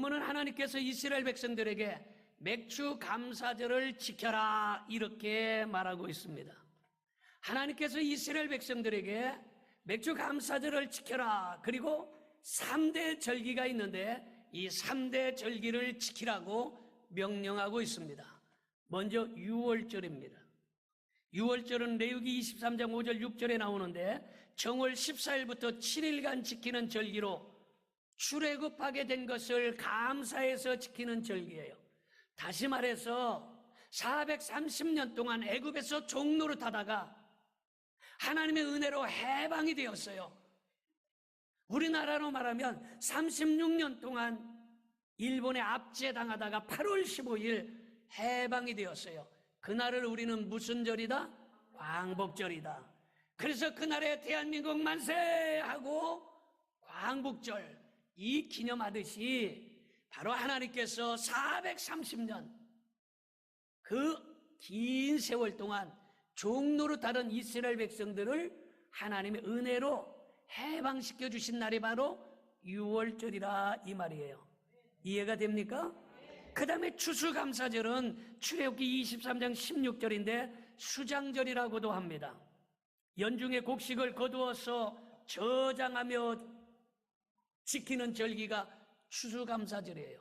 그러면은 하나님께서 이스라엘 백성들에게 맥주 감사절을 지켜라 이렇게 말하고 있습니다. 하나님께서 이스라엘 백성들에게 맥주 감사절을 지켜라. 그리고 3대 절기가 있는데 이 3대 절기를 지키라고 명령하고 있습니다. 먼저 6월절입니다. 6월절은 레위기 23장 5절 6절에 나오는데 정월 14일부터 7일간 지키는 절기로 출애굽하게 된 것을 감사해서 지키는 절기예요. 다시 말해서 430년 동안 애굽에서 종로를 타다가 하나님의 은혜로 해방이 되었어요. 우리나라로 말하면 36년 동안 일본에 압제당하다가 8월 15일 해방이 되었어요. 그날을 우리는 무슨 절이다? 광복절이다. 그래서 그날에 대한민국 만세 하고 광복절 이 기념하듯이 바로 하나님께서 430년 그 긴 세월 동안 종로로 다른 이스라엘 백성들을 하나님의 은혜로 해방시켜 주신 날이 바로 6월절이라 이 말이에요. 이해가 됩니까? 그 다음에 추수감사절은 출애굽기 23장 16절인데 수장절이라고도 합니다. 연중에 곡식을 거두어서 저장하며 지키는 절기가 추수감사절이에요.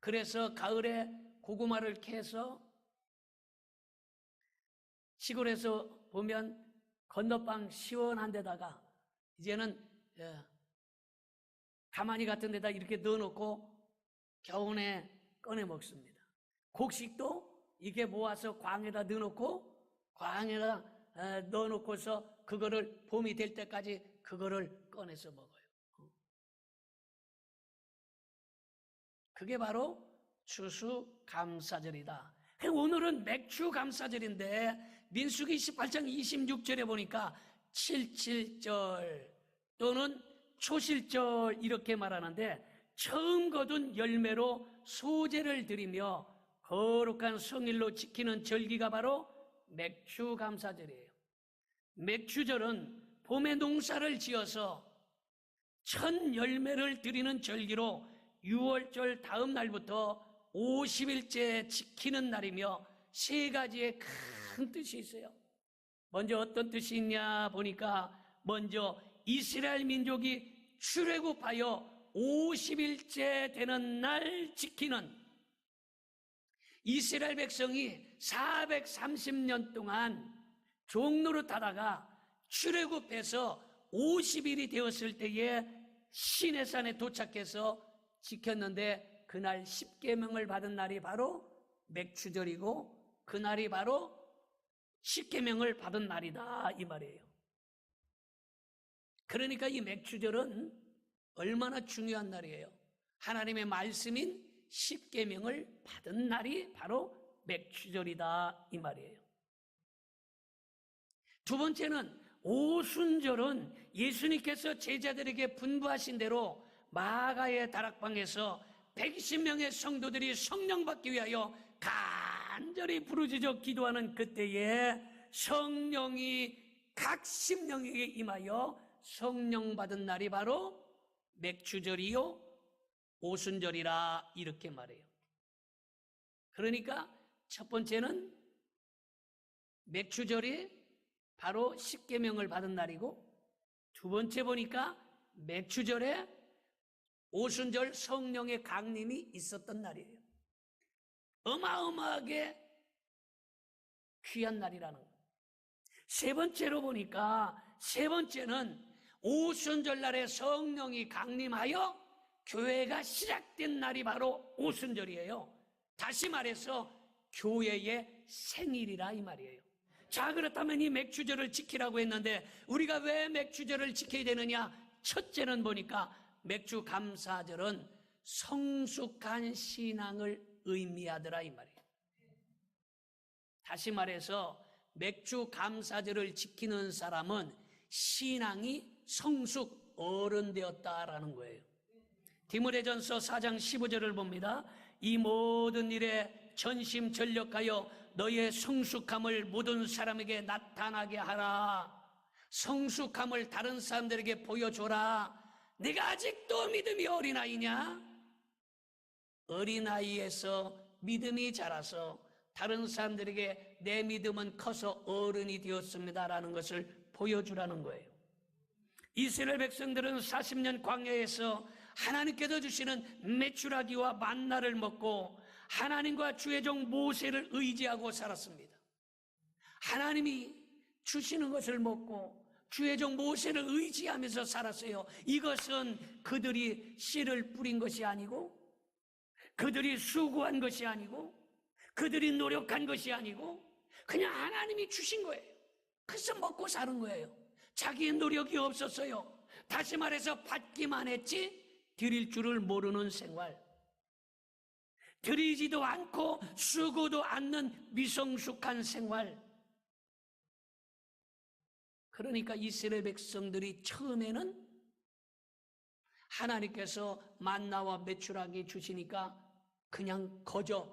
그래서 가을에 고구마를 캐서 시골에서 보면 건너방 시원한 데다가 이제는 예, 가마니 같은 데다 이렇게 넣어놓고 겨우내 꺼내 먹습니다. 곡식도 이게 모아서 광에다 넣어놓고 광에다 에, 넣어놓고서 그거를 봄이 될 때까지 그거를 꺼내서 먹어요. 그게 바로 추수감사절이다. 오늘은 맥주감사절인데 민수기 18장 26절에 보니까 칠칠절 또는 초실절 이렇게 말하는데 처음 거둔 열매로 소재를 드리며 거룩한 성일로 지키는 절기가 바로 맥주감사절이에요. 맥주절은 봄에 농사를 지어서 첫 열매를 드리는 절기로 6월절 다음 날부터 50일째 지키는 날이며 세 가지의 큰 뜻이 있어요. 먼저 어떤 뜻이 있냐 보니까 먼저 이스라엘 민족이 출애굽하여 50일째 되는 날 지키는 이스라엘 백성이 430년 동안 종로를 타다가 출애굽해서 50일이 되었을 때에 시내산에 도착해서 지켰는데 그날 10계명을 받은 날이 바로 맥추절이고 그날이 바로 10계명을 받은 날이다 이 말이에요. 그러니까 이 맥추절은 얼마나 중요한 날이에요. 하나님의 말씀인 10계명을 받은 날이 바로 맥추절이다 이 말이에요. 두 번째는 오순절은 예수님께서 제자들에게 분부하신 대로 마가의 다락방에서 120명의 성도들이 성령 받기 위하여 간절히 부르짖어 기도하는 그때에 성령이 각 심령에게 임하여 성령 받은 날이 바로 맥주절이요 오순절이라 이렇게 말해요. 그러니까 첫 번째는 맥주절이 바로 십계명을 받은 날이고 두 번째 보니까 맥주절에 오순절 성령의 강림이 있었던 날이에요. 어마어마하게 귀한 날이라는 거예요. 세 번째로 보니까 세 번째는 오순절 날에 성령이 강림하여 교회가 시작된 날이 바로 오순절이에요. 다시 말해서 교회의 생일이라 이 말이에요. 자, 그렇다면 이 맥주절을 지키라고 했는데 우리가 왜 맥주절을 지켜야 되느냐? 첫째는 보니까 맥주 감사절은 성숙한 신앙을 의미하더라 이 말이에요. 다시 말해서 맥주 감사절을 지키는 사람은 신앙이 성숙 어른 되었다라는 거예요. 디모데전서 4장 15절을 봅니다. 이 모든 일에 전심 전력하여 너의 성숙함을 모든 사람에게 나타나게 하라. 성숙함을 다른 사람들에게 보여줘라. 네가 아직도 믿음이 어린아이냐? 어린아이에서 믿음이 자라서 다른 사람들에게 내 믿음은 커서 어른이 되었습니다라는 것을 보여주라는 거예요. 이스라엘 백성들은 40년 광야에서 하나님께서 주시는 메추라기와 만나를 먹고 하나님과 주의 종 모세를 의지하고 살았습니다. 하나님이 주시는 것을 먹고 주의 종 모세를 의지하면서 살았어요. 이것은 그들이 씨를 뿌린 것이 아니고 그들이 수고한 것이 아니고 그들이 노력한 것이 아니고 그냥 하나님이 주신 거예요. 그래서 먹고 사는 거예요. 자기의 노력이 없었어요. 다시 말해서 받기만 했지 드릴 줄을 모르는 생활. 드리지도 않고 쓰고도 않는 미성숙한 생활. 그러니까 이스라엘 백성들이 처음에는 하나님께서 만나와 메추라기 주시니까 그냥 거저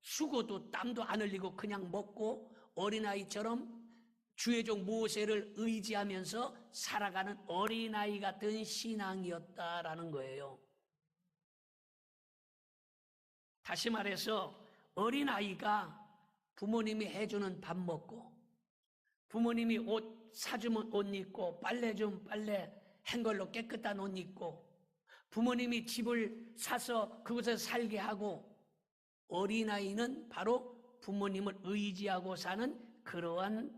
수고도 땀도 안 흘리고 그냥 먹고 어린아이처럼 주의 종 모세를 의지하면서 살아가는 어린아이 같은 신앙이었다라는 거예요. 다시 말해서 어린아이가 부모님이 해주는 밥 먹고 부모님이 옷 사주면 옷 입고 빨래 좀 빨래 한 걸로 깨끗한 옷 입고 부모님이 집을 사서 그곳에 살게 하고 어린아이는 바로 부모님을 의지하고 사는 그러한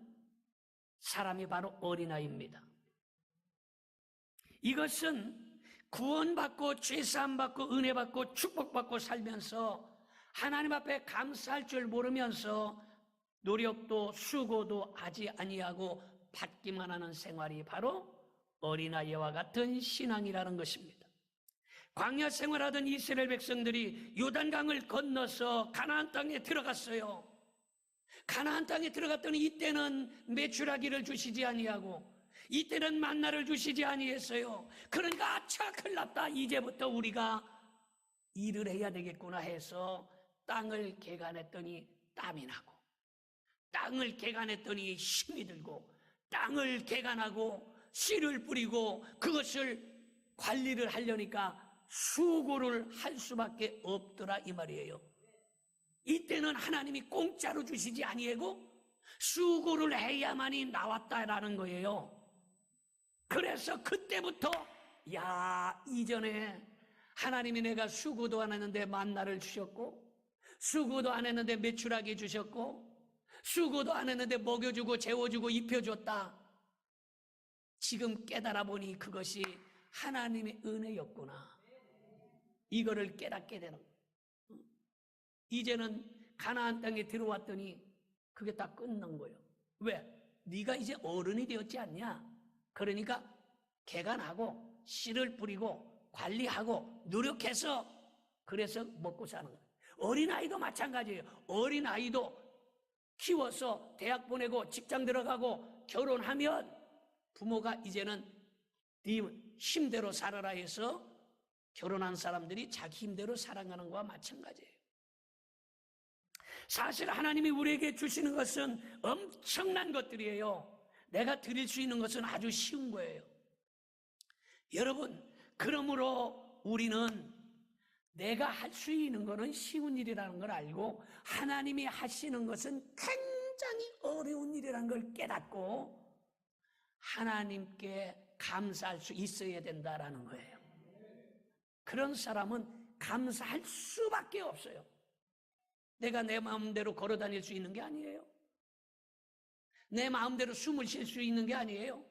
사람이 바로 어린아이입니다. 이것은 구원받고 죄사함받고 은혜받고 축복받고 살면서 하나님 앞에 감사할 줄 모르면서 노력도 수고도 하지 아니하고 받기만 하는 생활이 바로 어린아이와 같은 신앙이라는 것입니다. 광야 생활하던 이스라엘 백성들이 요단강을 건너서 가나안 땅에 들어갔어요. 가나안 땅에 들어갔더니 이때는 메추라기를 주시지 아니하고 이때는 만나를 주시지 아니했어요. 그러니까 아차 큰일 났다. 이제부터 우리가 일을 해야 되겠구나 해서 땅을 개간했더니 땀이 나고 땅을 개간했더니 힘이 들고 땅을 개간하고 씨를 뿌리고 그것을 관리를 하려니까 수고를 할 수밖에 없더라 이 말이에요. 이때는 하나님이 공짜로 주시지 아니하고 수고를 해야만이 나왔다라는 거예요. 그래서 그때부터 야 이전에 하나님이 내가 수고도 안 했는데 만나를 주셨고 수고도 안 했는데 매출하게 주셨고 수고도 안 했는데 먹여주고 재워주고 입혀줬다. 지금 깨달아 보니 그것이 하나님의 은혜였구나. 이거를 깨닫게 되는 거예요. 이제는 가나안 땅에 들어왔더니 그게 다 끝난 거예요. 왜? 네가 이제 어른이 되었지 않냐? 그러니까 개간하고 씨를 뿌리고 관리하고 노력해서 그래서 먹고 사는 거예요. 어린아이도 마찬가지예요. 어린아이도 키워서 대학 보내고 직장 들어가고 결혼하면 부모가 이제는 네 힘대로 살아라 해서 결혼한 사람들이 자기 힘대로 살아가는 것과 마찬가지예요. 사실 하나님이 우리에게 주시는 것은 엄청난 것들이에요. 내가 드릴 수 있는 것은 아주 쉬운 거예요. 여러분, 그러므로 우리는 내가 할 수 있는 것은 쉬운 일이라는 걸 알고 하나님이 하시는 것은 굉장히 어려운 일이라는 걸 깨닫고 하나님께 감사할 수 있어야 된다라는 거예요. 그런 사람은 감사할 수밖에 없어요. 내가 내 마음대로 걸어 다닐 수 있는 게 아니에요. 내 마음대로 숨을 쉴 수 있는 게 아니에요.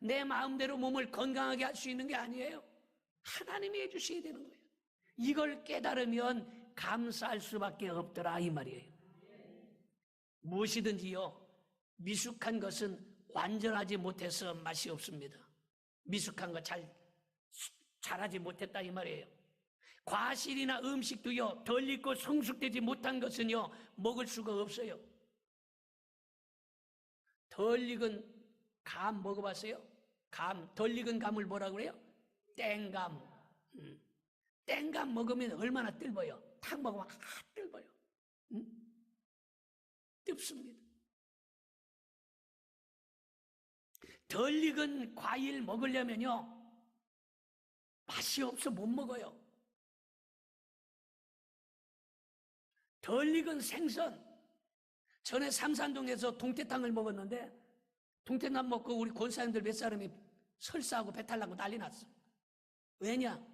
내 마음대로 몸을 건강하게 할 수 있는 게 아니에요. 하나님이 해주셔야 되는 거예요. 이걸 깨달으면 감사할 수밖에 없더라 이 말이에요. 무엇이든지요 미숙한 것은 완전하지 못해서 맛이 없습니다. 미숙한 거 잘 잘하지 못했다 이 말이에요. 과실이나 음식도요 덜 익고 성숙되지 못한 것은요 먹을 수가 없어요. 덜 익은 감 먹어봤어요? 감, 덜 익은 감을 뭐라 그래요? 땡감. 음. 땡감 먹으면 얼마나 뜰어요? 탁 먹으면 아, 뜰어요. 음? 뜯습니다. 덜 익은 과일 먹으려면요. 맛이 없어 못 먹어요. 덜 익은 생선. 전에 삼산동에서 동태탕을 먹었는데 동태탕 먹고 우리 권사님들 몇 사람이 설사하고 배탈 나고 난리 났어. 왜냐?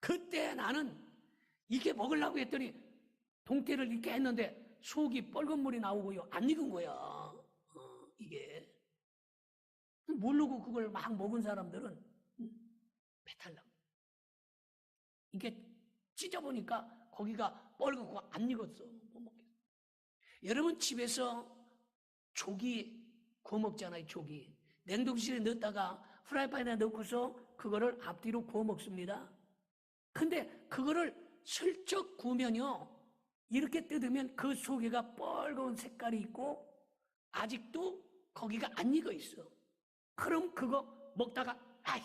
그때 나는 이게 먹으려고 했더니 동태를 익게 했는데 속이 뻘건 물이 나오고요. 안 익은 거야. 어, 이게. 모르고 그걸 막 먹은 사람들은 음, 배탈 나고. 이게 찢어보니까 거기가 뻘겋고 안 익었어. 못 먹겠어. 여러분 집에서 조기 구워 먹잖아요, 조기. 냉동실에 넣었다가 프라이팬에 넣고서 그거를 앞뒤로 구워 먹습니다. 근데 그거를 슬쩍 구우면요. 이렇게 뜯으면 그 속에가 뻘건 색깔이 있고 아직도 거기가 안 익어 있어. 그럼 그거 먹다가 아이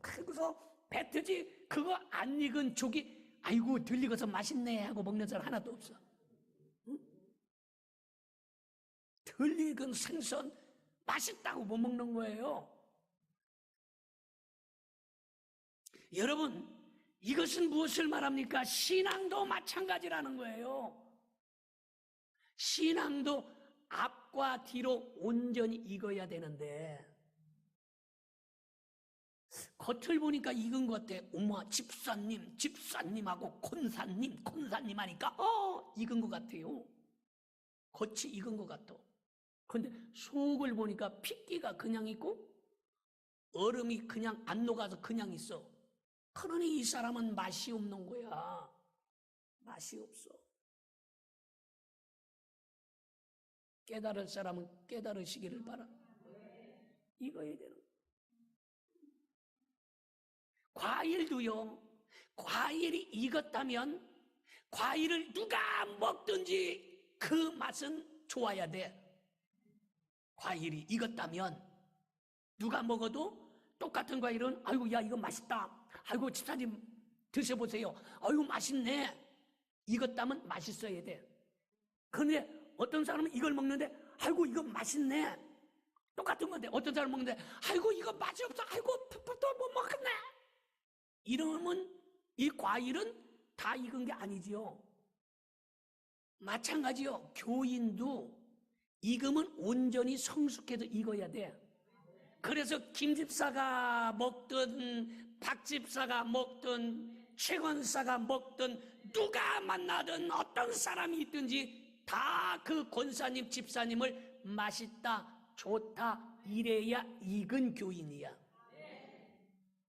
그래서 뱉듯이 그거 안 익은 조기 아이고 덜 익어서 맛있네 하고 먹는 사람 하나도 없어. 응? 덜 익은 생선 맛있다고 못 먹는 거예요. 여러분, 이것은 무엇을 말합니까? 신앙도 마찬가지라는 거예요. 신앙도 앞과 뒤로 온전히 익어야 되는데, 겉을 보니까 익은 것 같아. 엄마, 집사님, 집사님하고 콘사님, 콘사님 하니까, 어, 익은 것 같아요. 겉이 익은 것 같아. 근데 속을 보니까 핏기가 그냥 있고, 얼음이 그냥 안 녹아서 그냥 있어. 그러니 이 사람은 맛이 없는 거야. 맛이 없어. 깨달을 사람은 깨달으시기를 바라. 익어야 되는. 과일도요, 과일이 익었다면 과일을 누가 먹든지 그 맛은 좋아야 돼. 과일이 익었다면 누가 먹어도 똑같은 과일은 아이고 야 이거 맛있다. 아이고 집사님 드셔보세요. 아이고 맛있네. 익었다면 맛있어야 돼. 그런데 어떤 사람은 이걸 먹는데 아이고 이거 맛있네. 똑같은 건데 어떤 사람 먹는데 아이고 이거 맛이 없어. 아이고 또못 먹겠네. 이러면 이 과일은 다 익은 게 아니지요. 마찬가지요. 교인도 익으면 온전히 성숙해도 익어야 돼. 그래서 김 집사가 먹든 박 집사가 먹든 최 권사가 먹든 누가 만나든 어떤 사람이 있든지 다 그 권사님 집사님을 맛있다 좋다 이래야 익은 교인이야.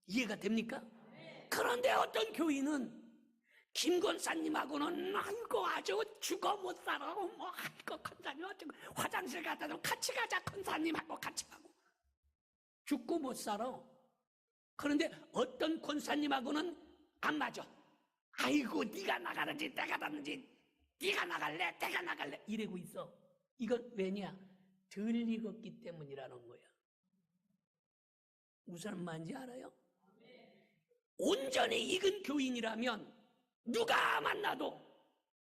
이해가 됩니까? 그런데 어떤 교인은 김 권사님하고는 아이고 아주 죽어 못 살아 뭐 아이고 권사님 어쩌고 화장실 좀 같이 가자 권사님하고 같이 가고 죽고 못 살아. 그런데 어떤 권사님하고는 안 맞아. 아이고 네가 나가는지 내가 나는지 네가 나갈래 내가 나갈래 이러고 있어. 이건 왜냐? 덜 익었기 때문이라는 거야. 무슨 말인지 알아요? 온전히 익은 교인이라면 누가 만나도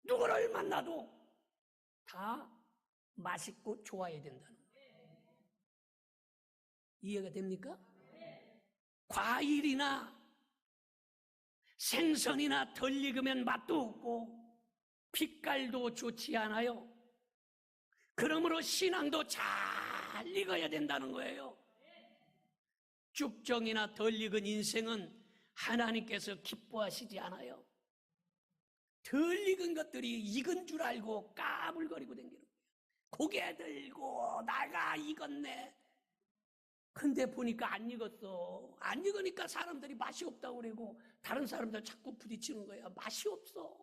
누구를 만나도 다 맛있고 좋아야 된다는 거예요. 이해가 됩니까? 과일이나 생선이나 덜 익으면 맛도 없고 빛깔도 좋지 않아요. 그러므로 신앙도 잘 익어야 된다는 거예요. 쭉정이나 덜 익은 인생은 하나님께서 기뻐하시지 않아요. 덜 익은 것들이 익은 줄 알고 까불거리고 댕기는 거예요. 고개 들고 나가 익었네. 근데 보니까 안 익었어. 안 익으니까 사람들이 맛이 없다고 그러고 다른 사람들 자꾸 부딪히는 거야. 맛이 없어.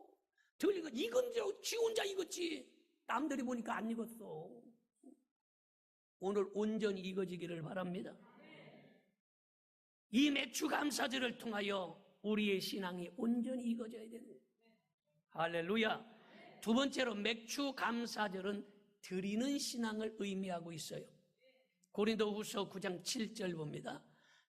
덜 익은 익은 지 혼자 익었지. 남들이 보니까 안 익었어. 오늘 온전히 익어지기를 바랍니다. 이 매추 감사절을 통하여 우리의 신앙이 온전히 익어져야 되는 거예요. 할렐루야. 두 번째로 맥주 감사절은 드리는 신앙을 의미하고 있어요. 고린도 후서 9장 7절 봅니다.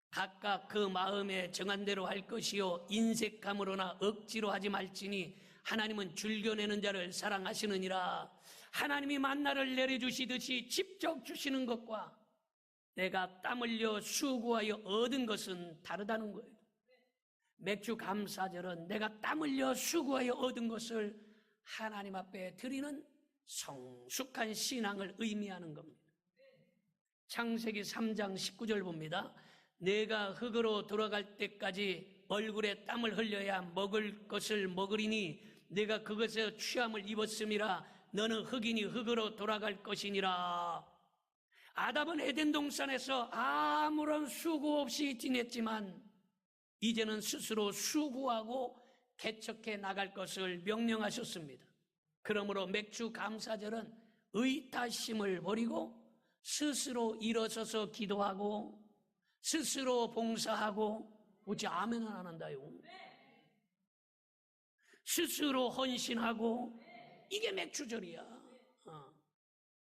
각각 그 마음에 정한 대로 할 것이요 인색함으로나 억지로 하지 말지니 하나님은 줄겨내는 자를 사랑하시느니라. 하나님이 만나를 내려주시듯이 직접 주시는 것과 내가 땀 흘려 수고하여 얻은 것은 다르다는 거예요. 맥주 감사절은 내가 땀 흘려 수고하여 얻은 것을 하나님 앞에 드리는 성숙한 신앙을 의미하는 겁니다. 창세기 3장 19절 봅니다. 내가 흙으로 돌아갈 때까지 얼굴에 땀을 흘려야 먹을 것을 먹으리니 내가 그것에 취함을 입었음이라 너는 흙이니 흙으로 돌아갈 것이니라. 아담은 에덴 동산에서 아무런 수고 없이 지냈지만 이제는 스스로 수고하고 개척해 나갈 것을 명령하셨습니다. 그러므로 맥주 감사절은 의타심을 버리고 스스로 일어서서 기도하고 스스로 봉사하고 어찌 아멘은 안 한다요. 스스로 헌신하고 이게 맥주절이야. 어.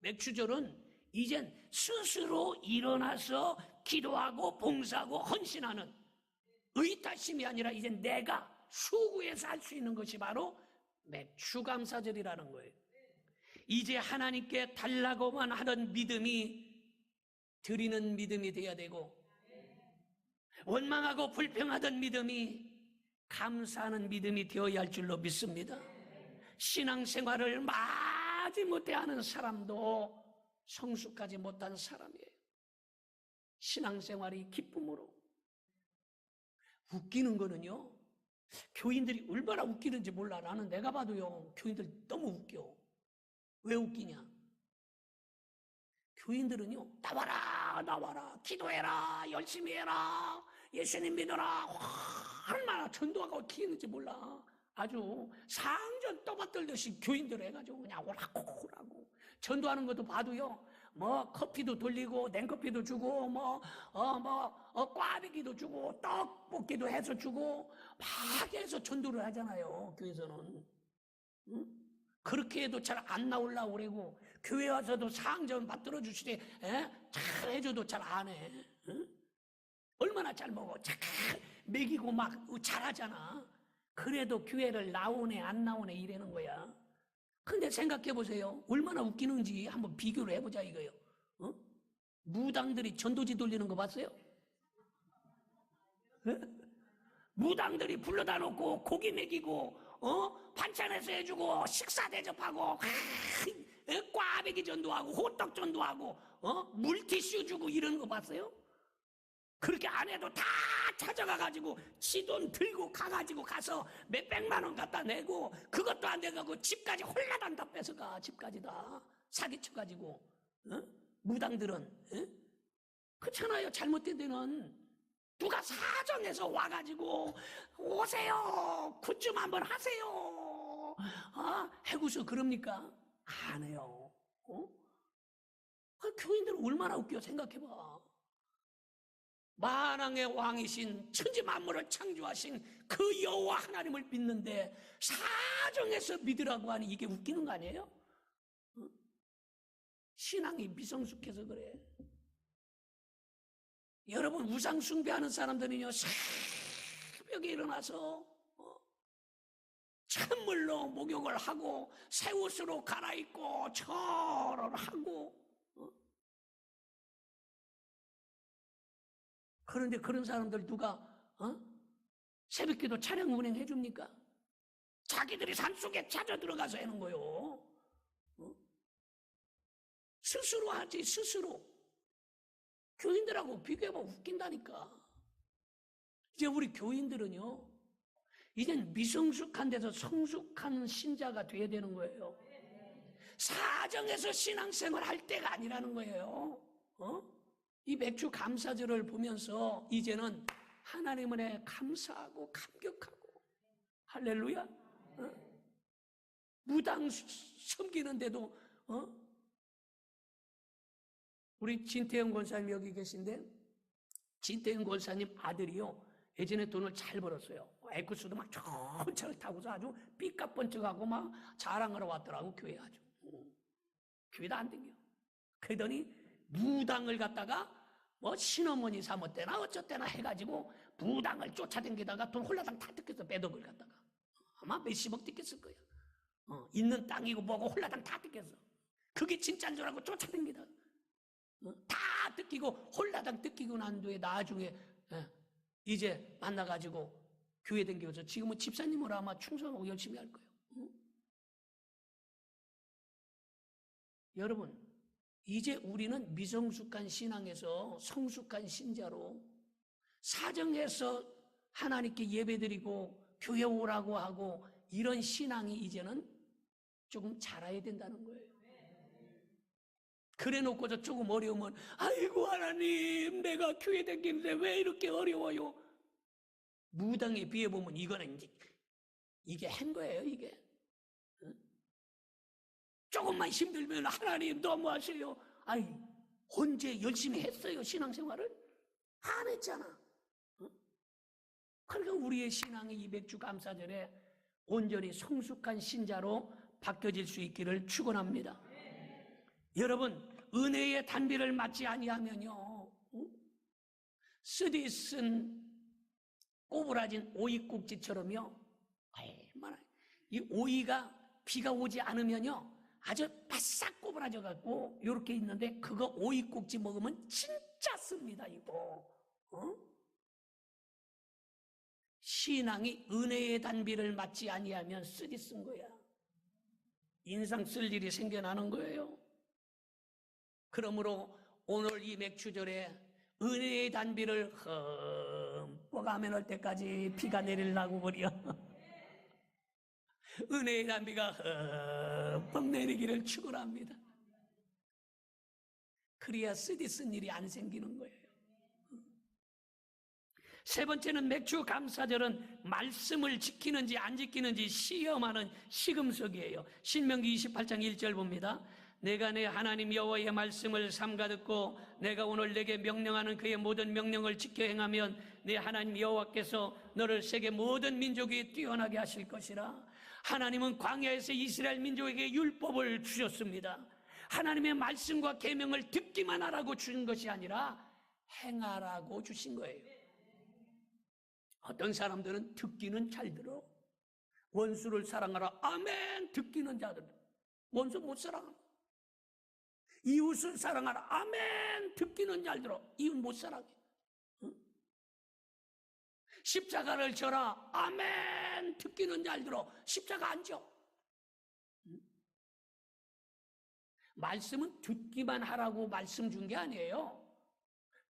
맥주절은 이젠 스스로 일어나서 기도하고 봉사하고 헌신하는 의타심이 아니라 이제 내가 수구해서 할 수 있는 것이 바로 맥주감사절이라는 거예요. 이제 하나님께 달라고만 하던 믿음이 드리는 믿음이 되어야 되고 원망하고 불평하던 믿음이 감사하는 믿음이 되어야 할 줄로 믿습니다. 신앙생활을 마지 못해 하는 사람도 성숙하지 못한 사람이에요. 신앙생활이 기쁨으로 웃기는 거는요. 교인들이 얼마나 웃기는지 몰라. 나는 내가 봐도요. 교인들 너무 웃겨. 왜 웃기냐? 교인들은요. 나와라, 나와라. 기도해라. 열심히 해라. 예수님 믿어라. 얼마나 전도하고 키는지 몰라. 아주 상전 떠받들듯이 교인들 해가지고 그냥 오라고 오라고. 전도하는 것도 봐도요. 뭐 커피도 돌리고 냉커피도 주고 뭐 어 뭐 어, 꽈배기도 주고 떡볶이도 해서 주고 막 해서 전도를 하잖아요 교회에서는 응? 그렇게 해도 잘 안 나올라 그러고 교회 와서도 상점 받들어 주시되 잘 해줘도 잘 안 해. 응? 얼마나 잘 먹어 잘 먹이고 막 잘하잖아 그래도 교회를 나오네 안 나오네 이러는 거야 근데 생각해 보세요. 얼마나 웃기는지 한번 비교를 해보자 이거요. 어? 무당들이 전도지 돌리는 거 봤어요? 어? 무당들이 불러다 놓고 고기 먹이고 어? 반찬해서 해주고 식사 대접하고 아, 꽈배기 전도하고 호떡 전도하고 어? 물티슈 주고 이런 거 봤어요? 그렇게 안 해도 다 찾아가 가지고 지돈 들고 가가지고 가서 몇백만 원 갖다 내고 그것도 안 돼가고 집까지 홀라당 다 뺏어가 집까지 다 사기쳐 가지고 어? 무당들은 어? 그렇잖아요 잘못된 데는 누가 사정해서 와가지고 오세요 굿좀 한번 하세요 어? 해고서 그럽니까 안 해요 어? 그 교인들은 얼마나 웃겨 생각해봐 만왕의 왕이신 천지 만물을 창조하신 그 여호와 하나님을 믿는데 사정해서 믿으라고 하니 이게 웃기는 거 아니에요? 어? 신앙이 미성숙해서 그래. 여러분 우상 숭배하는 사람들은요 새벽에 일어나서 어? 찬물로 목욕을 하고 새 옷으로 갈아입고 절을 하고 그런데 그런 사람들 누가 어? 새벽기도 차량 운행해 줍니까? 자기들이 산속에 찾아 들어가서 하는 거요. 어? 스스로 하지 스스로. 교인들하고 비교해보면 웃긴다니까. 이제 우리 교인들은요. 이젠 미성숙한 데서 성숙한 신자가 돼야 되는 거예요. 사정에서 신앙생활 할 때가 아니라는 거예요. 어? 이 맥주 감사절을 보면서 이제는 하나님 은혜 감사하고 감격하고 할렐루야. 어? 무당 섬기는데도 어? 우리 진태영 권사님 여기 계신데 진태영 권사님 아들이요 예전에 돈을 잘 벌었어요. 에쿠스도 막 좋은 차를 타고서 아주 삐까번쩍하고 막 자랑하러 왔더라고 교회 아주. 어. 교회도 안 댕겨. 그러더니 무당을 갖다가 뭐 신어머니 사모때나 어쩌때나 해가지고 부당을 쫓아다니다가 돈 홀라당 다 뜯겼어 빼덕을 갖다가 아마 몇십억 뜯겼을 거야 어, 있는 땅이고 뭐고 홀라당 다 뜯겼어 그게 진짜인 줄 알고 쫓아다니다 어, 다 뜯기고 홀라당 뜯기고 난 뒤에 나중에 예, 이제 만나가지고 교회 댕겨서 지금은 집사님으로 아마 충성하고 열심히 할 거예요. 응? 여러분, 이제 우리는 미성숙한 신앙에서 성숙한 신자로 사정해서 하나님께 예배드리고 교회 오라고 하고 이런 신앙이 이제는 조금 자라야 된다는 거예요. 그래 놓고서 조금 어려우면 아이고 하나님 내가 교회 다니는데 왜 이렇게 어려워요? 무당에 비해 보면 이거는 이게 한 거예요 이게. 응? 조금만 힘들면 하나님 너무하세요. 아이 언제 열심히 했어요 신앙생활을? 안 했잖아. 응? 그러니까 우리의 신앙의 이 맥주 감사절에 온전히 성숙한 신자로 바뀌어질 수 있기를 축원합니다. 여러분 은혜의 단비를 맞지 아니하면요 응? 쓰디 쓴 꼬부라진 오이국지처럼요 얼마나 이 오이가 비가 오지 않으면요 아주 바싹 꼬부라져 갖고 이렇게 있는데 그거 오이국지 먹으면 진짜 씁니다 이거 어? 신앙이 은혜의 단비를 맞지 아니하면 쓰디 쓴 거야 인상 쓸 일이 생겨나는 거예요 그러므로 오늘 이 맥주절에 은혜의 단비를 흠뻑 하면 올 때까지 비가 내리려고 그려. 은혜의 단비가 흠뻑 내리기를 축원합니다. 그래야 쓰디 쓴 일이 안 생기는 거예요. 세 번째는 맥주 감사절은 말씀을 지키는지 안 지키는지 시험하는 시금석이에요. 신명기 28장 1절 봅니다. 내가 내 하나님 여호와의 말씀을 삼가 듣고 내가 오늘 내게 명령하는 그의 모든 명령을 지켜 행하면 내 하나님 여호와께서 너를 세계 모든 민족이 뛰어나게 하실 것이라. 하나님은 광야에서 이스라엘 민족에게 율법을 주셨습니다. 하나님의 말씀과 계명을 듣기만 하라고 주신 것이 아니라 행하라고 주신 거예요. 어떤 사람들은 듣기는 잘 들어. 원수를 사랑하라. 아멘. 듣기는 잘 들어. 원수 못 사랑하. 이웃을 사랑하라. 아멘. 듣기는 잘 들어. 이웃 못 사랑해. 응? 십자가를 져라. 아멘. 듣기는 잘 들어. 십자가 안 져. 응? 말씀은 듣기만 하라고 말씀 준 게 아니에요.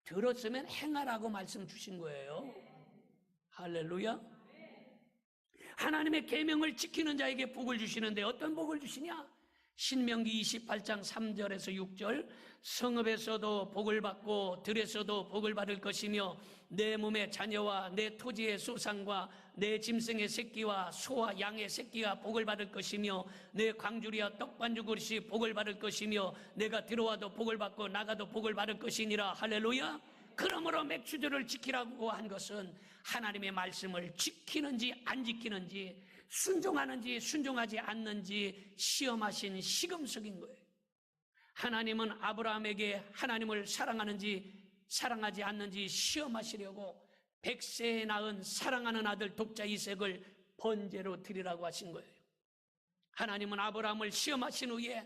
들었으면 행하라고 말씀 주신 거예요. 할렐루야. 하나님의 계명을 지키는 자에게 복을 주시는데 어떤 복을 주시냐? 신명기 28장 3절에서 6절 성읍에서도 복을 받고 들에서도 복을 받을 것이며 내 몸의 자녀와 내 토지의 소상과 내 짐승의 새끼와 소와 양의 새끼가 복을 받을 것이며 내 광주리와 떡반죽 그릇이 복을 받을 것이며 내가 들어와도 복을 받고 나가도 복을 받을 것이니라. 할렐루야. 그러므로 맥주들을 지키라고 한 것은 하나님의 말씀을 지키는지 안 지키는지 순종하는지 순종하지 않는지 시험하신 시금석인 거예요. 하나님은 아브라함에게 하나님을 사랑하는지 사랑하지 않는지 시험하시려고 백세에 낳은 사랑하는 아들 독자 이색을 번제로 드리라고 하신 거예요. 하나님은 아브라함을 시험하신 후에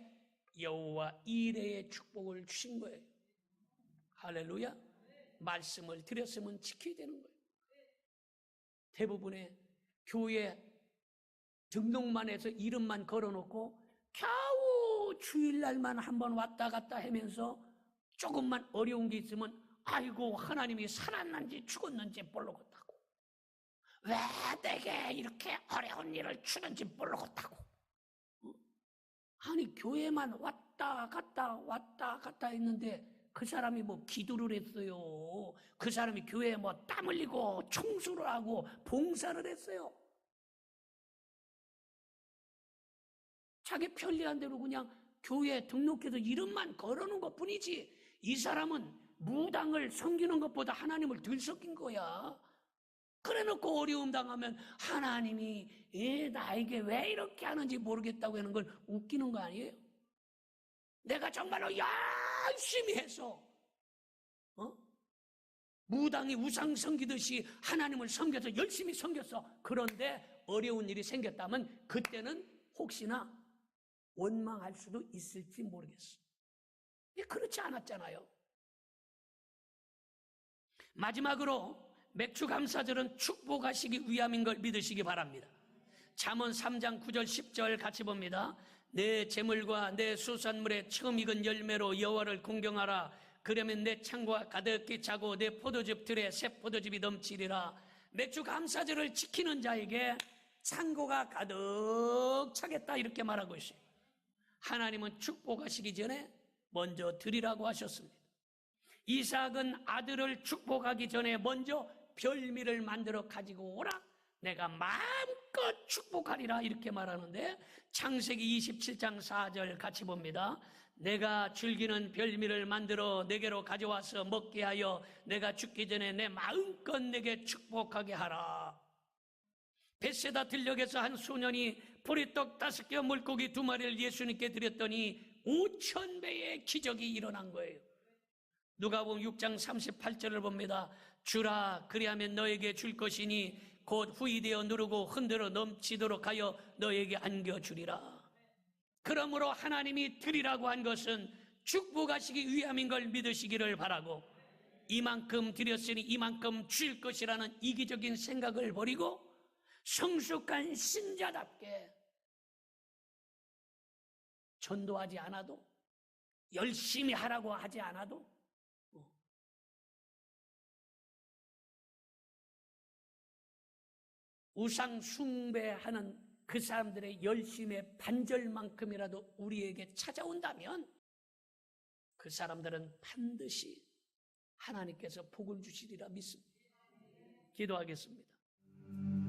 여호와 이레의 축복을 주신 거예요. 할렐루야. 말씀을 드렸으면 지켜야 되는 거예요. 대부분의 교회 등록만 해서 이름만 걸어놓고 겨우 주일날만 한번 왔다 갔다 하면서 조금만 어려운 게 있으면 아이고 하나님이 살았는지 죽었는지 모르겠다고. 왜 내게 이렇게 어려운 일을 주는지 모르겠다고. 어? 아니 교회만 왔다 갔다 왔다 갔다 했는데 그 사람이 뭐 기도를 했어요. 그 사람이 교회에 뭐 땀 흘리고 청소를 하고 봉사를 했어요 자기 편리한 대로 그냥 교회 등록해서 이름만 걸어놓은 것 뿐이지 이 사람은 무당을 섬기는 것보다 하나님을 덜 섬긴 거야. 그래 놓고 어려움 당하면 하나님이 예, 나에게 왜 이렇게 하는지 모르겠다고 하는 걸 웃기는 거 아니에요? 내가 정말로 열심히 해서 어? 무당이 우상 섬기듯이 하나님을 섬겨서 열심히 섬겼어. 그런데 어려운 일이 생겼다면 그때는 혹시나 원망할 수도 있을지 모르겠어. 그렇지 않았잖아요. 마지막으로 맥주 감사절은 축복하시기 위함인 걸 믿으시기 바랍니다. 잠언 3장 9절 10절 같이 봅니다. 내 재물과 내 수산물의 처음 익은 열매로 여호와를 공경하라. 그러면 내 창고가 가득히 차고 내 포도즙 들에 새 포도즙이 넘치리라. 맥주 감사절을 지키는 자에게 창고가 가득 차겠다 이렇게 말하고 있어요. 하나님은 축복하시기 전에 먼저 드리라고 하셨습니다. 이삭은 아들을 축복하기 전에 먼저 별미를 만들어 가지고 오라. 내가 마음껏 축복하리라 이렇게 말하는데 창세기 27장 4절 같이 봅니다. 내가 즐기는 별미를 만들어 내게로 가져와서 먹게 하여 내가 죽기 전에 내 마음껏 내게 축복하게 하라. 베세다 들녘에서 한 소년이 보리떡 다섯 개 물고기 두 마리를 예수님께 드렸더니 5천 배의 기적이 일어난 거예요. 누가 보면 6장 38절을 봅니다. 주라 그리하면 너에게 줄 것이니 곧 후이되어 누르고 흔들어 넘치도록 하여 너에게 안겨주리라. 그러므로 하나님이 드리라고 한 것은 축복하시기 위함인 걸 믿으시기를 바라고 이만큼 드렸으니 이만큼 줄 것이라는 이기적인 생각을 버리고 성숙한 신자답게 전도하지 않아도 열심히 하라고 하지 않아도 우상 숭배하는 그 사람들의 열심의 반절만큼이라도 우리에게 찾아온다면 그 사람들은 반드시 하나님께서 복을 주시리라 믿습니다. 기도하겠습니다.